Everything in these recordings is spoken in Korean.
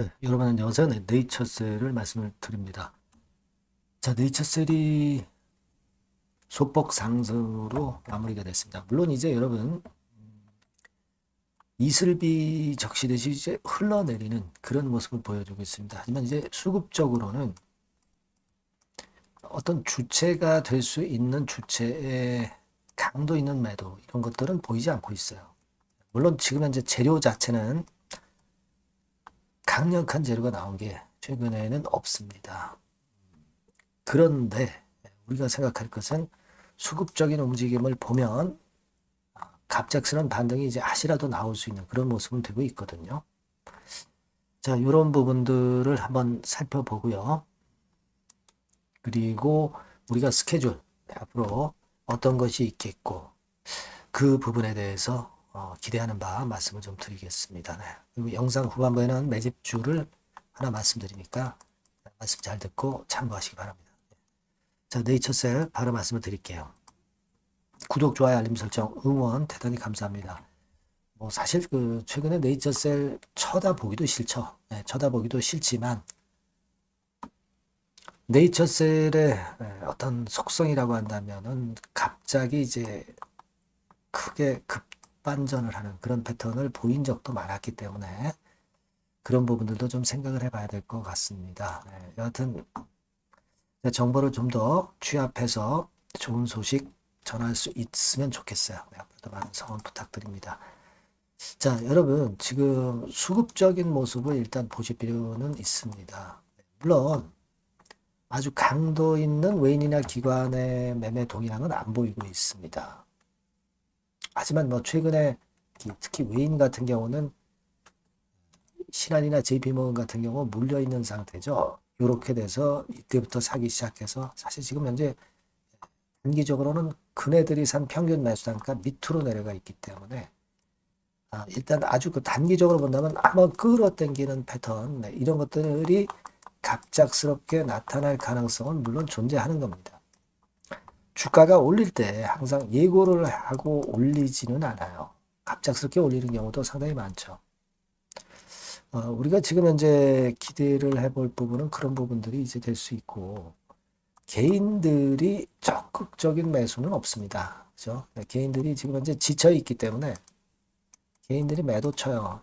네, 여러분 안녕하세요. 네, 네이처셀을 말씀을 드립니다. 자, 네이처셀이 소폭 상승으로 마무리가 됐습니다. 물론 이제 여러분 음, 이슬비 적시듯이 이제 흘러내리는 그런 모습을 보여주고 있습니다. 하지만 이제 수급적으로는 어떤 주체가 될 수 있는 주체의 강도 있는 매도 이런 것들은 보이지 않고 있어요. 물론 지금 현재 재료 자체는 강력한 재료가 나온 게 최근에는 없습니다. 그런데 우리가 생각할 것은 수급적인 움직임을 보면 갑작스런 반등이 이제 아시라도 나올 수 있는 그런 모습은 되고 있거든요. 자, 이런 부분들을 한번 살펴보고요. 그리고 우리가 스케줄 앞으로 어떤 것이 있겠고 그 부분에 대해서 어, 기대하는 바 말씀을 좀 드리겠습니다. 네. 그리고 영상 후반부에는 매집 주를 하나 말씀드리니까 말씀 잘 듣고 참고하시기 바랍니다. 자, 네이처셀 바로 말씀을 드릴게요. 구독, 좋아요, 알림 설정, 응원 대단히 감사합니다. 뭐 사실 그 최근에 네이처셀 쳐다보기도 싫죠. 네, 쳐다보기도 싫지만 네이처셀의 어떤 속성이라고 한다면은 갑자기 이제 크게 급 반전을 하는 그런 패턴을 보인 적도 많았기 때문에 그런 부분들도 좀 생각을 해봐야 될 것 같습니다. 네, 여하튼 정보를 좀 더 취합해서 좋은 소식 전할 수 있으면 좋겠어요. 네, 앞으로도 많은 성원 부탁드립니다. 자, 여러분 지금 수급적인 모습을 일단 보실 필요는 있습니다. 물론 아주 강도 있는 외인이나 기관의 매매 동향은 안 보이고 있습니다. 하지만 뭐 최근에 특히 외인 같은 경우는 신한이나 JP모건 같은 경우 물려 있는 상태죠. 이렇게 돼서 이때부터 사기 시작해서 사실 지금 현재 단기적으로는 그네들이 산 평균 매수 단가 밑으로 내려가 있기 때문에 아, 일단 아주 그 단기적으로 본다면 한번 끌어당기는 패턴 네, 이런 것들이 갑작스럽게 나타날 가능성은 물론 존재하는 겁니다. 주가가 올릴 때 항상 예고를 하고 올리지는 않아요. 갑작스럽게 올리는 경우도 상당히 많죠. 어, 우리가 지금 현재 기대를 해볼 부분은 그런 부분들이 이제 될 수 있고, 개인들이 적극적인 매수는 없습니다. 그죠? 네, 개인들이 지금 현재 지쳐 있기 때문에 개인들이 매도 쳐요.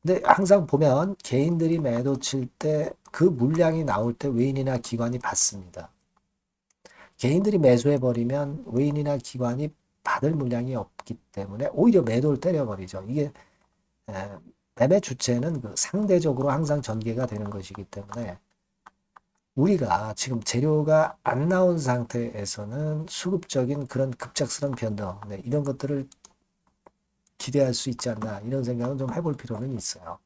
근데 항상 보면 개인들이 매도 칠 때 그 물량이 나올 때 외인이나 기관이 받습니다. 개인들이 매수해 버리면 외인이나 기관이 받을 물량이 없기 때문에 오히려 매도를 때려버리죠. 이게 매매 주체는 그 상대적으로 항상 전개가 되는 것이기 때문에 우리가 지금 재료가 안 나온 상태에서는 수급적인 그런 급작스러운 변동 네, 이런 것들을 기대할 수 있지 않나 이런 생각은 좀 해볼 필요는 있어요.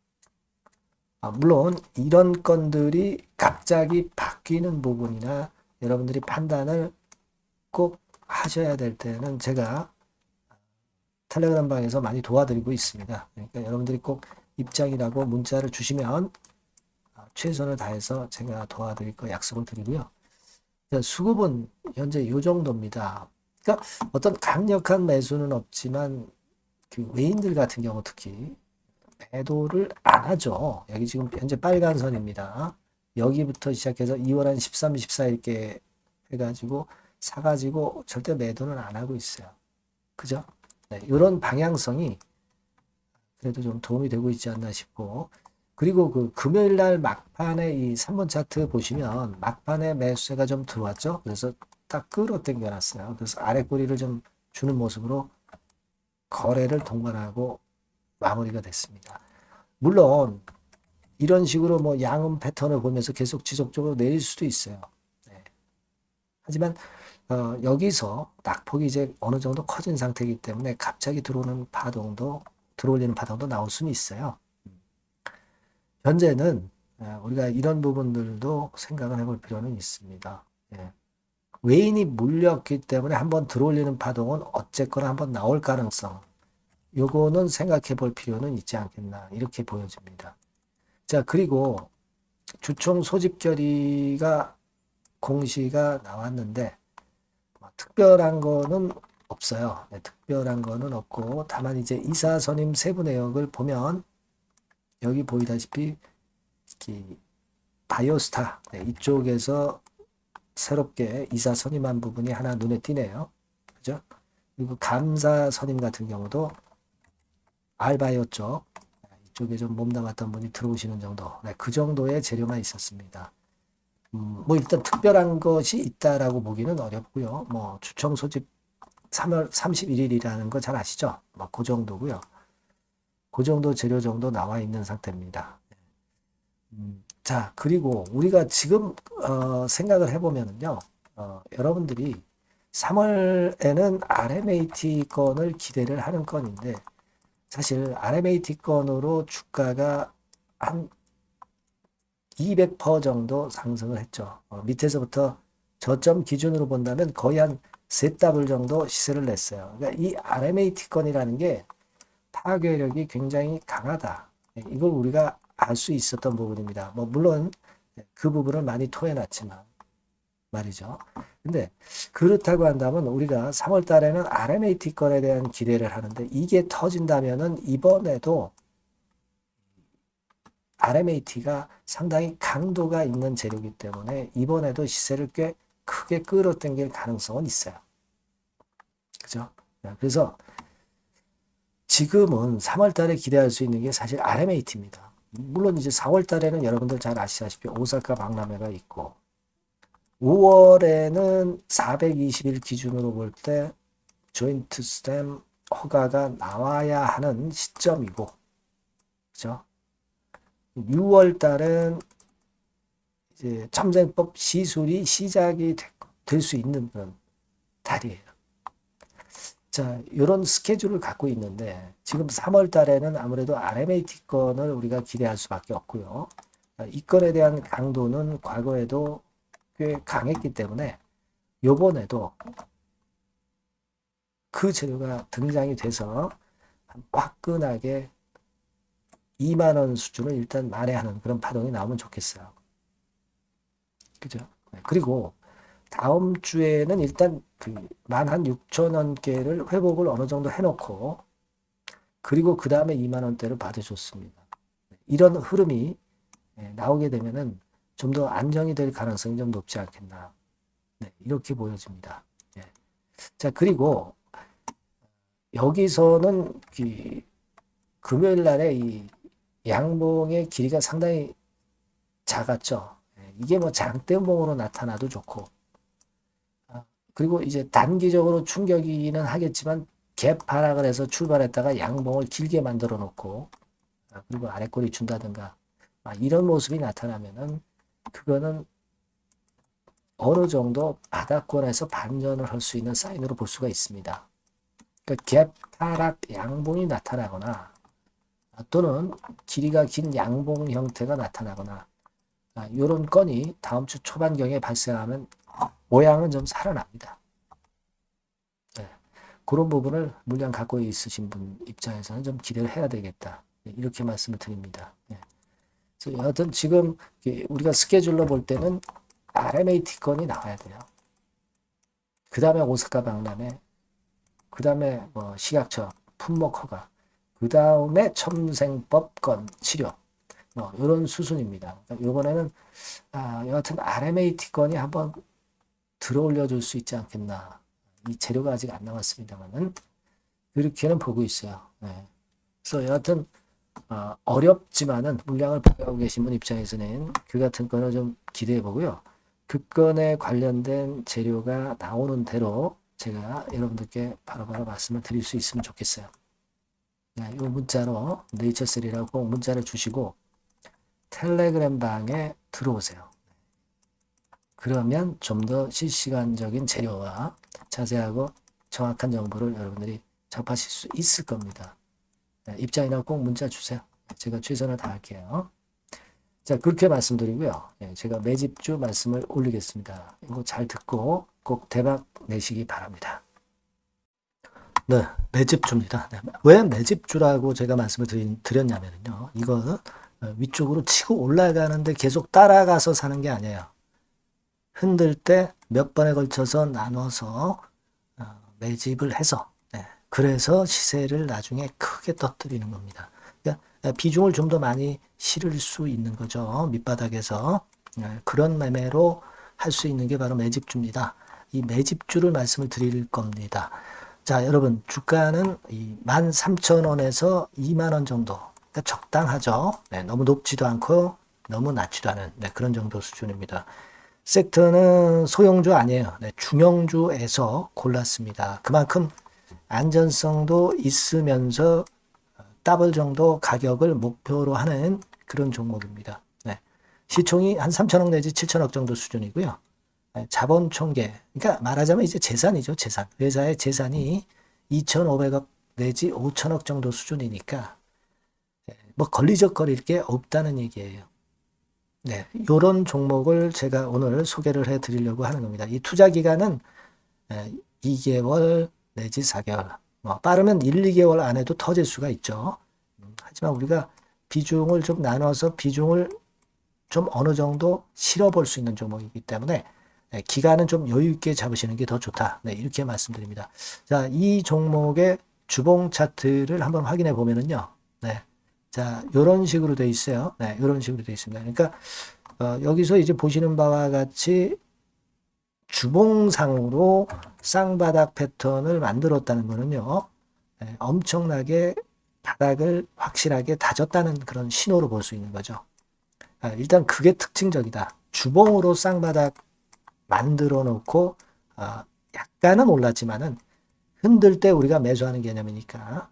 아, 물론 이런 건들이 갑자기 바뀌는 부분이나 여러분들이 판단을 꼭 하셔야 될 때는 제가 텔레그램 방에서 많이 도와드리고 있습니다. 그러니까 여러분들이 꼭 입장이라고 문자를 주시면 최선을 다해서 제가 도와드릴 거 약속을 드리고요. 수급은 현재 이 정도입니다. 그러니까 어떤 강력한 매수는 없지만 그 외인들 같은 경우 특히 매도를 안 하죠. 여기 지금 현재 빨간 선입니다. 여기부터 시작해서 2월 한 13, 14일께 해가지고 사가지고 절대 매도는 안 하고 있어요. 그죠? 네, 이런 방향성이 그래도 좀 도움이 되고 있지 않나 싶고 그리고 그 금요일 날 막판에 이 3번 차트 보시면 막판에 매수세가 좀 들어왔죠. 그래서 딱 끌어당겨 놨어요. 그래서 아래 꼬리를 좀 주는 모습으로 거래를 동반하고 마무리가 됐습니다. 물론 이런 식으로 뭐 양음 패턴을 보면서 계속 지속적으로 내릴 수도 있어요. 네. 하지만 어, 여기서 낙폭이 이제 어느 정도 커진 상태이기 때문에 갑자기 들어오는 파동도 들어올리는 파동도 나올 수는 있어요. 현재는 우리가 이런 부분들도 생각을 해볼 필요는 있습니다. 예. 외인이 물렸기 때문에 한번 들어올리는 파동은 어쨌거나 한번 나올 가능성 요거는 생각해 볼 필요는 있지 않겠나 이렇게 보여집니다. 자 그리고 주총 소집 결의가 공시가 나왔는데 뭐 특별한 거는 없어요. 네, 특별한 거는 없고 다만 이제 이사 선임 세부 내역을 보면 여기 보이다시피 이 바이오스타 네, 이쪽에서 새롭게 이사 선임한 부분이 하나 눈에 띄네요. 그죠? 그리고 감사 선임 같은 경우도 알바이오 쪽 네, 이쪽에 좀 몸담았던 분이 들어오시는 정도, 네, 그 정도의 재료만 있었습니다. 음, 뭐 일단 특별한 것이 있다라고 보기는 어렵고요. 뭐 주청 소집 3월 31일이라는 거 잘 아시죠? 뭐그 정도고요. 그 정도 재료 정도 나와 있는 상태입니다. 음, 자, 그리고 우리가 지금 어, 생각을 해보면은요, 어, 여러분들이 3월에는 RMAT 건을 기대를 하는 건인데, 사실 RMAT 건으로 주가가 한 200% 정도 상승을 했죠. 어, 밑에서부터 저점 기준으로 본다면 거의 한 세 더블 정도 시세를 냈어요. 그러니까 이 RMAT 건이라는 게 파괴력이 굉장히 강하다. 예, 이걸 우리가 알 수 있었던 부분입니다. 뭐 물론 그 부분을 많이 토해놨지만 말이죠. 근데 그렇다고 한다면 우리가 3월 달에는 RMAT 건에 대한 기대를 하는데 이게 터진다면은 이번에도 RMAT가 상당히 강도가 있는 재료이기 때문에 이번에도 시세를 꽤 크게 끌어당길 가능성은 있어요. 그죠? 그래서 지금은 3월 달에 기대할 수 있는 게 사실 RMAT입니다. 물론 이제 4월 달에는 여러분들 잘 아시다시피 오사카 박람회가 있고 5월에는 420일 기준으로 볼 때 조인트 스템 허가가 나와야 하는 시점이고 그죠? 6월 달은 이제 첨생법 시술이 시작이 될 수 있는 그런 달이에요. 자, 이런 스케줄을 갖고 있는데 지금 3월 달에는 아무래도 RMAT 건을 우리가 기대할 수밖에 없고요. 이 건에 대한 강도는 과거에도 꽤 강했기 때문에 요번에도 그 재료가 등장이 돼서 화끈하게 2만 원 수준을 일단 만회하는 그런 파동이 나오면 좋겠어요. 그죠? 네, 그리고 다음 주에는 일단 그만 한 6천 원대를 회복을 어느 정도 해놓고 그리고 그 다음에 2만 원대를 받아줬습니다. 이런 흐름이 네, 나오게 되면은 좀 더 안정이 될 가능성이 좀 높지 않겠나. 네, 이렇게 보여집니다. 네. 자, 그리고 여기서는 그 금요일 날에 이 양봉의 길이가 상당히 작았죠. 네, 이게 뭐 장대봉으로 나타나도 좋고, 아, 그리고 이제 단기적으로 충격이기는 하겠지만 갭 하락을 해서 출발했다가 양봉을 길게 만들어 놓고, 아, 그리고 아래꼬리 준다든가, 아, 이런 모습이 나타나면은 그거는 어느 정도 바닥권에서 반전을 할 수 있는 사인으로 볼 수가 있습니다. 그러니까 갭 하락 양봉이 나타나거나 또는 길이가 긴 양봉 형태가 나타나거나 이런 건이 다음 주 초반경에 발생하면 모양은 좀 살아납니다. 네. 그런 부분을 물량 갖고 있으신 분 입장에서는 좀 기대를 해야 되겠다. 네. 이렇게 말씀을 드립니다. 네. 여하튼 지금 우리가 스케줄로 볼 때는 RMAT 건이 나와야 돼요. 그 다음에 오사카 박람회, 그 다음에 뭐 식약처, 품목 허가, 그 다음에 첨생법건 치료 뭐 이런 수순입니다. 그러니까 이번에는 아, 여하튼 RMAT 건이 한번 들어올려 줄 수 있지 않겠나. 이 재료가 아직 안 나왔습니다만은 그렇게는 보고 있어요. 네. 그래서 여하튼 어, 어렵지만은 물량을 보유하고 계신 분 입장에서는 그 같은 건을 좀 기대해 보고요. 그 건에 관련된 재료가 나오는 대로 제가 여러분들께 바로바로 말씀을 드릴 수 있으면 좋겠어요. 네, 이 문자로 네이처셀이라고 꼭 문자를 주시고 텔레그램 방에 들어오세요. 그러면 좀 더 실시간적인 재료와 자세하고 정확한 정보를 여러분들이 접하실 수 있을 겁니다. 네, 입장이나 꼭 문자 주세요. 제가 최선을 다할게요. 자, 그렇게 말씀드리고요. 네, 제가 매집주 말씀을 올리겠습니다. 이거 잘 듣고 꼭 대박 내시기 바랍니다. 네, 매집주입니다. 네, 왜 매집주라고 제가 말씀을 드린, 드렸냐면요. 이거는 위쪽으로 치고 올라가는데 계속 따라가서 사는 게 아니에요. 흔들 때 몇 번에 걸쳐서 나눠서 어, 매집을 해서 네, 그래서 시세를 나중에 크게 떠뜨리는 겁니다. 그러니까 비중을 좀 더 많이 실을 수 있는 거죠. 밑바닥에서. 예, 그런 매매로 할 수 있는 게 바로 매집주입니다. 이 매집주를 말씀을 드릴 겁니다. 자, 여러분, 주가는 이 13,000원에서 2만원 정도. 그러니까 적당하죠. 네, 너무 높지도 않고 너무 낮지도 않은 네, 그런 정도 수준입니다. 섹터는 소형주 아니에요. 네, 중형주에서 골랐습니다. 그만큼 안전성도 있으면서 더블 정도 가격을 목표로 하는 그런 종목입니다. 네. 시총이 한 3천억 내지 7천억 정도 수준이고요. 네, 자본 총계, 그러니까 말하자면 이제 재산이죠, 재산. 회사의 재산이 2,500억 내지 5천억 정도 수준이니까 네, 뭐 걸리적거릴 게 없다는 얘기예요. 네, 요런 종목을 제가 오늘 소개를 해 드리려고 하는 겁니다. 이 투자 기간은 2개월 내지 4개월, 뭐 빠르면 1, 2개월 안에도 터질 수가 있죠. 음, 하지만 우리가 비중을 좀 나눠서 비중을 좀 어느 정도 실어 볼 수 있는 종목이기 때문에 네, 기간은 좀 여유 있게 잡으시는 게 더 좋다. 네, 이렇게 말씀드립니다. 자, 이 종목의 주봉 차트를 한번 확인해 보면은요. 네. 자, 요런 식으로 돼 있어요. 네, 요런 식으로 돼 있습니다. 그러니까 어, 여기서 이제 보시는 바와 같이 주봉상으로 쌍바닥 패턴을 만들었다는 거는요. 네, 엄청나게 바닥을 확실하게 다졌다는 그런 신호로 볼 수 있는 거죠. 아, 일단 그게 특징적이다. 주봉으로 쌍바닥 만들어 놓고 아, 약간은 올랐지만은 흔들 때 우리가 매수하는 개념이니까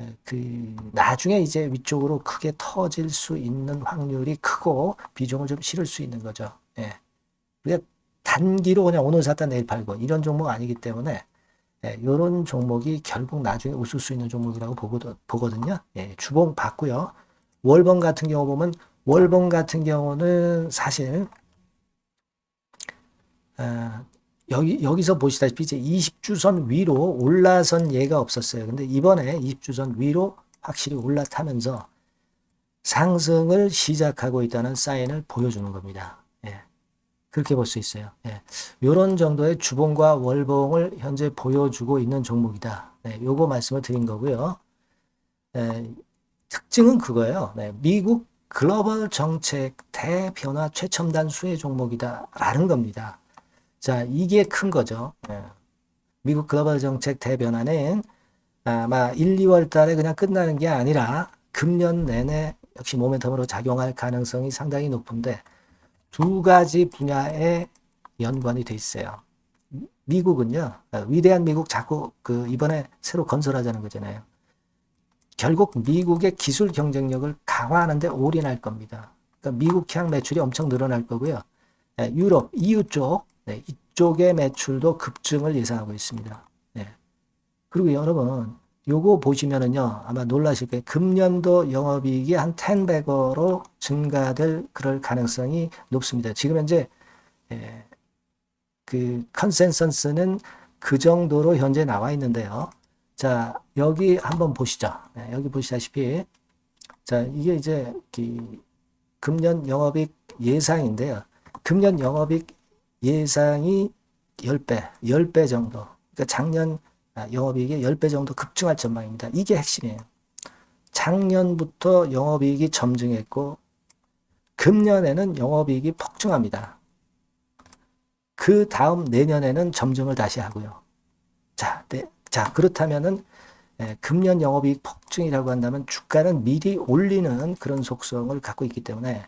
에, 그 나중에 이제 위쪽으로 크게 터질 수 있는 확률이 크고 비중을 좀 실을 수 있는 거죠. 예. 우리가 단기로 그냥 오늘 샀다 내일 팔고 이런 종목 아니기 때문에 예, 이런 종목이 결국 나중에 웃을 수 있는 종목이라고 보거든, 보거든요. 예, 주봉 봤고요. 월봉 같은 경우 보면 월봉 같은 경우는 사실 아, 여기 여기서 보시다시피 이제 20주선 위로 올라선 예가 없었어요. 근데 이번에 20주선 위로 확실히 올라타면서 상승을 시작하고 있다는 사인을 보여주는 겁니다. 예. 그렇게 볼 수 있어요. 예. 이런 정도의 주봉과 월봉을 현재 보여주고 있는 종목이다. 네, 요거 말씀을 드린 거고요. 예, 특징은 그거예요. 네, 미국 글로벌 정책 대변화 최첨단 수혜 종목이다 라는 겁니다. 자, 이게 큰 거죠. 예. 미국 글로벌 정책 대변화는 아마 1, 2월 달에 그냥 끝나는 게 아니라 금년 내내 역시 모멘텀으로 작용할 가능성이 상당히 높은데 두 가지 분야에 연관이 돼 있어요. 미국은요, 위대한 미국 자꾸 그 이번에 새로 건설하자는 거잖아요. 결국 미국의 기술 경쟁력을 강화하는데 올인할 겁니다. 그러니까 미국 향 매출이 엄청 늘어날 거고요. 예, 유럽, EU 쪽, 네, 이쪽의 매출도 급증을 예상하고 있습니다. 네. 그리고 여러분, 요거 보시면은요, 아마 놀라실 거예요. 금년도 영업이익이 한 10배거로 증가될 그럴 가능성이 높습니다. 지금 현재, 예, 그 컨센서스는 그 정도로 현재 나와 있는데요. 자, 여기 한번 보시죠. 네, 여기 보시다시피, 자, 이게 이제 그 금년 영업이익 예상인데요. 금년 영업이익 예상이 10배, 10배 정도. 그러니까 작년 아, 영업이익이 10배 정도 급증할 전망입니다. 이게 핵심이에요. 작년부터 영업이익이 점증했고 금년에는 영업이익이 폭증합니다. 그 다음 내년에는 점증을 다시 하고요. 자, 네, 자 그렇다면은 예, 금년 영업이익 폭증이라고 한다면 주가는 미리 올리는 그런 속성을 갖고 있기 때문에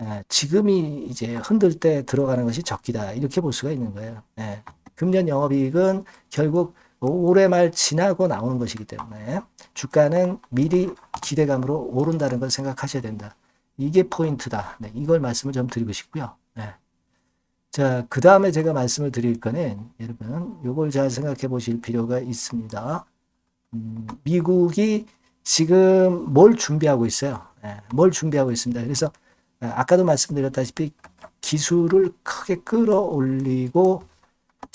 예, 지금이 이제 흔들 때 들어가는 것이 적기다 이렇게 볼 수가 있는 거예요. 예, 금년 영업이익은 결국 올해 말 지나고 나오는 것이기 때문에 주가는 미리 기대감으로 오른다는 걸 생각하셔야 된다. 이게 포인트다. 네, 이걸 말씀을 좀 드리고 싶고요. 네. 자, 그 다음에 제가 말씀을 드릴 거는 여러분 요걸 잘 생각해 보실 필요가 있습니다. 음, 미국이 지금 뭘 준비하고 있어요. 네, 뭘 준비하고 있습니다. 그래서 아까도 말씀드렸다시피 기술을 크게 끌어올리고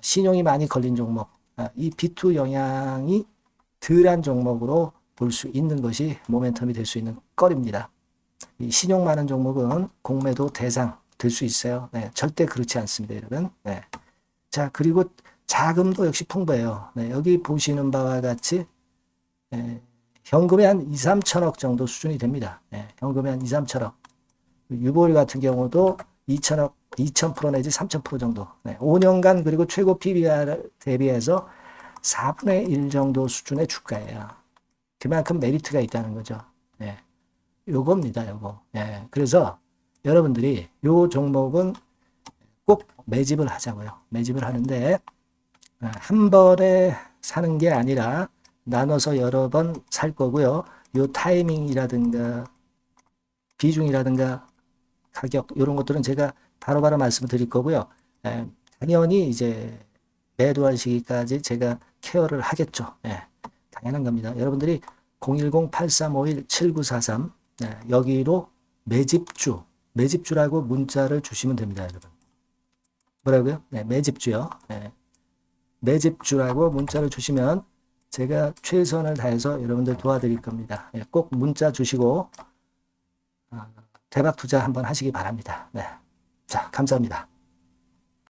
신용이 많이 걸린 종목, 아, 이 비투 영향이 덜한 종목으로 볼 수 있는 것이 모멘텀이 될 수 있는 거리입니다. 이 신용 많은 종목은 공매도 대상 될 수 있어요. 네, 절대 그렇지 않습니다, 여러분. 네. 자, 그리고 자금도 역시 풍부해요. 네, 여기 보시는 바와 같이 예, 현금이 한 2, 3천억 정도 수준이 됩니다. 예, 현금이 한 2, 3천억. 유보율 같은 경우도 2천억, 2,000% 내지 3,000% 정도. 네, 5년간 그리고 최고 PBR 대비해서 4분의 1 정도 수준의 주가예요. 그만큼 메리트가 있다는 거죠. 예, 요겁니다, 요거. 예, 그래서 여러분들이 요 종목은 꼭 매집을 하자고요. 매집을 하는데 아, 한 번에 사는 게 아니라 나눠서 여러 번 살 거고요. 요 타이밍이라든가 비중이라든가 가격 이런 것들은 제가 바로바로 말씀을 드릴 거고요. 에, 당연히 이제 매도할 시기까지 제가 케어를 하겠죠. 예, 당연한 겁니다. 여러분들이 010-8351-7943 네, 여기로 매집주, 매집주라고 문자를 주시면 됩니다, 여러분. 뭐라고요? 네, 매집주요. 네. 매집주라고 문자를 주시면 제가 최선을 다해서 여러분들 도와드릴 겁니다. 예, 꼭 문자 주시고 아, 대박 투자 한번 하시기 바랍니다. 네. 자, 감사합니다.